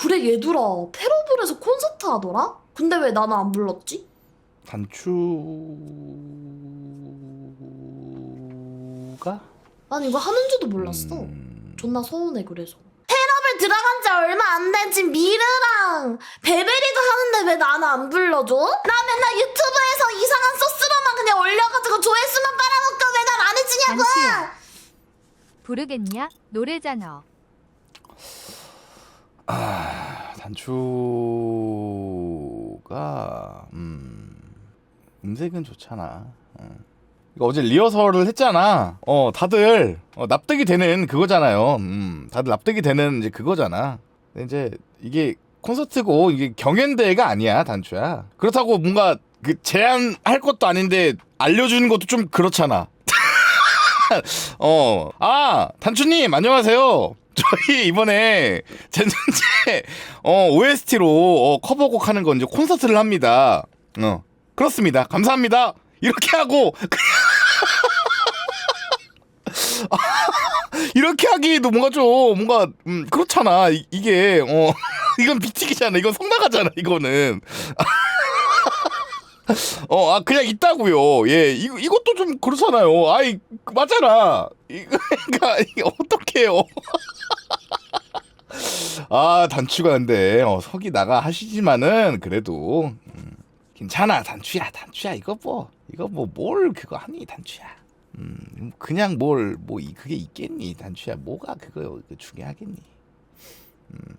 그래 얘들아 페로블에서 콘서트 하더라? 근데 왜 나는 안 불렀지? 단추가 난 이거 하는 줄도 몰랐어 음, 존나 서운해 그래서 페러블 들어간 지 얼마 안 된 지금 미르랑 베베리도 하는데 왜 나는 안 불러줘? 나 맨날 유튜브에서 이상한 소스로만 그냥 올려가지고 조회수만 빨아먹고 왜 날 안 해주냐고 단추야. 부르겠냐? 노래잖아. 단추가 음 음색은 좋잖아. 어. 이거 어제 리허설을 했잖아. 어 다들 어, 납득이 되는 그거잖아요. 음 다들 납득이 되는 이제 그거잖아. 근데 이제 이게 콘서트고 이게 경연대회가 아니야 단추야. 그렇다고 뭔가 그 제안할 것도 아닌데 알려주는 것도 좀 그렇잖아. 어, 아, 단추님, 안녕하세요. 저희 이번에 젠전제 어, OST로 어, 커버곡 하는 건 이제 콘서트를 합니다. 어, 그렇습니다. 감사합니다. 이렇게 하고, 이렇게 하기도 뭔가 좀, 뭔가, 음, 그렇잖아. 이, 이게, 어, 이건 비티기잖아. 이건 성나가잖아, 이거는. 어, 아, 그냥 있다고요. 예, 이거 이것도 좀 그렇잖아요. 아이, 맞잖아. 이거, 그러니까 이게 어떡해요. 아, 단추가 근데 어, 석이 나가 하시지만은 그래도 음, 괜찮아, 단추야, 단추야. 이거 뭐, 이거 뭐 뭘 그거 하니, 단추야. 음, 그냥 뭘뭐 그게 있겠니, 단추야. 뭐가 그거 그 중요하겠니. 음.